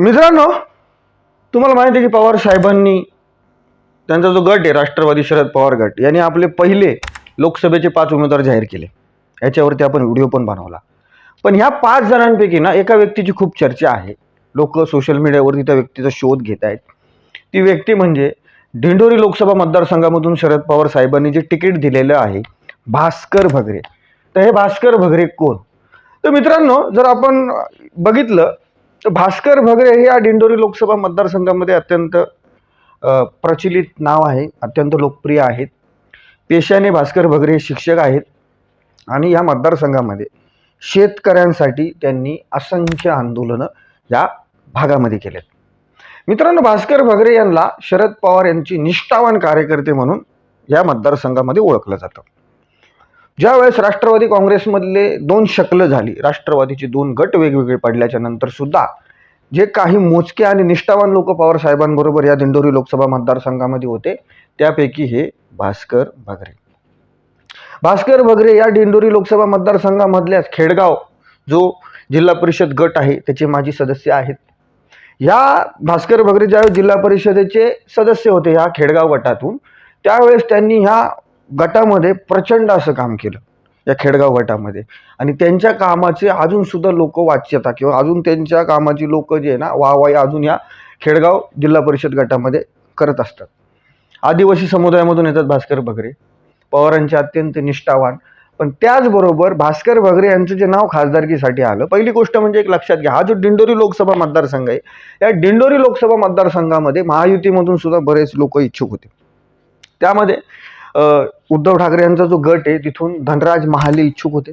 मित्रांनो तुम्हाला माहिती आहे की पवार साहेबांनी त्यांचा जो गट आहे राष्ट्रवादी शरद पवार गट यांनी आपले पहिले लोकसभेचे पाच उमेदवार जाहीर केले. याच्यावरती आपण व्हिडिओ पण बनवला. पण ह्या पाच जणांपैकी ना एका व्यक्तीची खूप चर्चा आहे. लोक सोशल मीडियावरती त्या व्यक्तीचा शोध घेत आहेत. ती व्यक्ती म्हणजे दिंडोरी लोकसभा मतदारसंघामधून शरद पवार साहेबांनी जे तिकीट दिलेलं आहे भास्कर भगरे. तर हे भास्कर भगरे कोण? तर मित्रांनो जर आपण बघितलं भास्कर भगरे हे या दिंडोरी लोकसभा मतदारसंघामध्ये अत्यंत प्रचलित नाव आहे अत्यंत लोकप्रिय आहेत. पेशाने भास्कर भगरे हे शिक्षक आहेत. आणि या मतदारसंघामध्ये शेतकऱ्यांसाठी त्यांनी असंख्य आंदोलनं या भागामध्ये केलेत. मित्रांनो भास्कर भगरे यांना शरद पवार यांची निष्ठावान कार्यकर्ते म्हणून या मतदारसंघामध्ये ओळखलं जातं. ज्यावेळेस राष्ट्रवादी काँग्रेसमधले दोन शकलं झाली राष्ट्रवादीचे दोन गट वेगवेगळे पडल्याच्या नंतर सुद्धा जे काही मोजके आणि निष्ठावान लोक पवार साहेबांबरोबर या दिंडोरी लोकसभा मतदारसंघामध्ये होते त्यापैकी हे भास्कर भगरे. भास्कर भगरे या दिंडोरी लोकसभा मतदारसंघामधल्याच खेडगाव जो जिल्हा परिषद गट आहे त्याचे माजी सदस्य आहेत. या भास्कर भगरे ज्यावेळेस जिल्हा परिषदेचे सदस्य होते ह्या खेडगाव गटातून त्यावेळेस त्यांनी ह्या गटामध्ये प्रचंड असं काम केलं या खेडगाव गटामध्ये. आणि त्यांच्या कामाचे अजूनसुद्धा लोक वाच्यता किंवा अजून त्यांच्या कामाची लोक जे आहे ना वाहवाही अजून या खेडगाव जिल्हा परिषद गटामध्ये करत असतात. आदिवासी समुदायामधून येतात भास्कर भगरे. पवारांचे अत्यंत निष्ठावान. पण त्याचबरोबर भास्कर भगरे यांचं जे नाव खासदारकीसाठी आलं पहिली गोष्ट म्हणजे एक लक्षात घ्या हा जो दिंडोरी लोकसभा मतदारसंघ आहे या दिंडोरी लोकसभा मतदारसंघामध्ये महायुतीमधून सुद्धा बरेच लोक इच्छुक होते. त्यामध्ये उद्धव ठाकरे यांचा जो गट आहे तिथून धनराज महाले इच्छुक होते.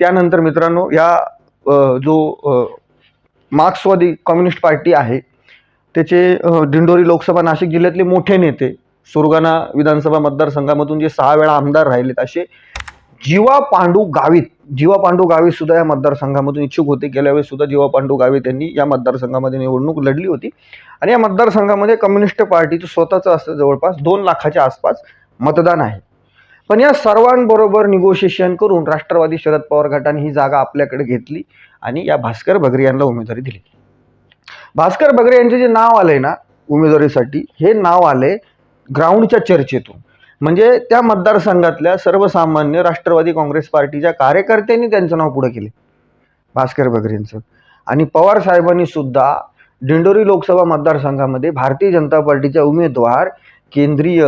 त्यानंतर मित्रांनो या जो मार्क्सवादी कम्युनिस्ट पार्टी आहे त्याचे दिंडोरी लोकसभा नाशिक जिल्ह्यातले मोठे नेते सुरगाणा विधानसभा मतदारसंघामधून जे सहा वेळा आमदार राहिलेत असे जीवा पांडू गावित जीवा पांडू गावित सुद्धा या मतदारसंघामधून इच्छुक होते. गेल्या वेळेस सुद्धा जीवा पांडू गावित यांनी या मतदारसंघामध्ये निवडणूक लढली होती. आणि या मतदारसंघामध्ये कम्युनिस्ट पार्टीचं स्वतःचं असतं जवळपास दोन लाखाच्या आसपास. मतदान आहे. पण या सर्वांबरोबर निगोशिएशन करून राष्ट्रवादी शरद पवार गटाने ही जागा आपल्याकडे घेतली आणि या भास्कर भगरे यांना उमेदवारी दिली. भास्कर बगरे यांचे जे नाव आलंय ना उमेदवारीसाठी हे नाव आले ग्राउंडच्या चर्चेतून. म्हणजे त्या मतदारसंघातल्या सर्वसामान्य राष्ट्रवादी काँग्रेस पार्टीच्या कार्यकर्त्यांनी त्यांचं नाव पुढे केले भास्कर बगरेंचं आणि पवार साहेबांनी सुद्धा दिंडोरी लोकसभा मतदारसंघामध्ये भारतीय जनता पार्टीच्या उमेदवार केंद्रीय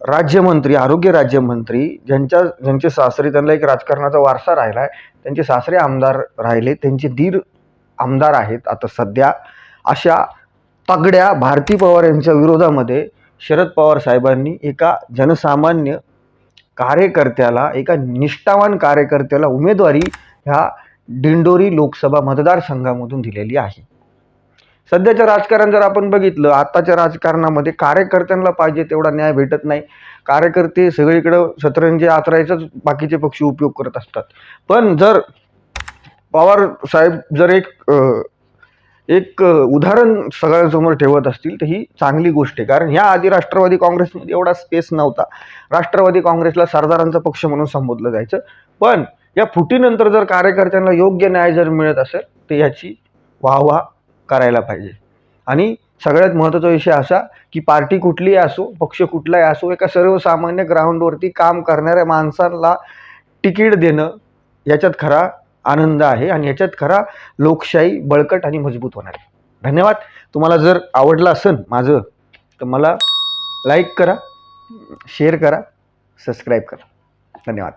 राज्यमंत्री आरोग्य राज्यमंत्री ज्यांच्या ज्यांचे सासरे त्यांना एक राजकारणाचा वारसा राहिला आहे त्यांचे सासरे आमदार राहिले. त्यांचे दीर आमदार आहेत आता सध्या. अशा तगड्या भारती पवार यांच्या विरोधामध्ये शरद पवार साहेबांनी एका जनसामान्य कार्यकर्त्याला एका निष्ठावान कार्यकर्त्याला उमेदवारी ह्या दिंडोरी लोकसभा मतदारसंघामधून दिलेली आहे. सध्याच्या राजकारण जर आपण बघितलं आत्ताच्या राजकारणामध्ये कार्यकर्त्यांना पाहिजे तेवढा न्याय भेटत नाही. कार्यकर्ते सगळीकडं सतरंजी आचरायचाच बाकीचे पक्ष उपयोग करत असतात. पण जर पवार साहेब जर एक एक उदाहरण सगळ्यांसमोर ठेवत असतील तर ही चांगली गोष्ट आहे. कारण ह्या आधी राष्ट्रवादी काँग्रेसमध्ये एवढा स्पेस नव्हता. राष्ट्रवादी काँग्रेसला सरदारांचा पक्ष म्हणून संबोधलं जायचं. पण या फुटीनंतर जर कार्यकर्त्यांना योग्य न्याय जर मिळत असेल तर याची वाहवा करायला पाहिजे. आणि सगळ्यात महत्त्वाचा विषय असा की पार्टी कुठलीही असो पक्ष कुठलाही असो एका सर्वसामान्य ग्राउंडवरती काम करणाऱ्या माणसाला तिकीट देणं याच्यात खरा आनंद आहे आणि याच्यात खरा लोकशाही बळकट आणि मजबूत होणार आहे. धन्यवाद. तुम्हाला जर आवडलं असेल माझं तर मला लाईक करा शेअर करा सबस्क्राईब करा. धन्यवाद.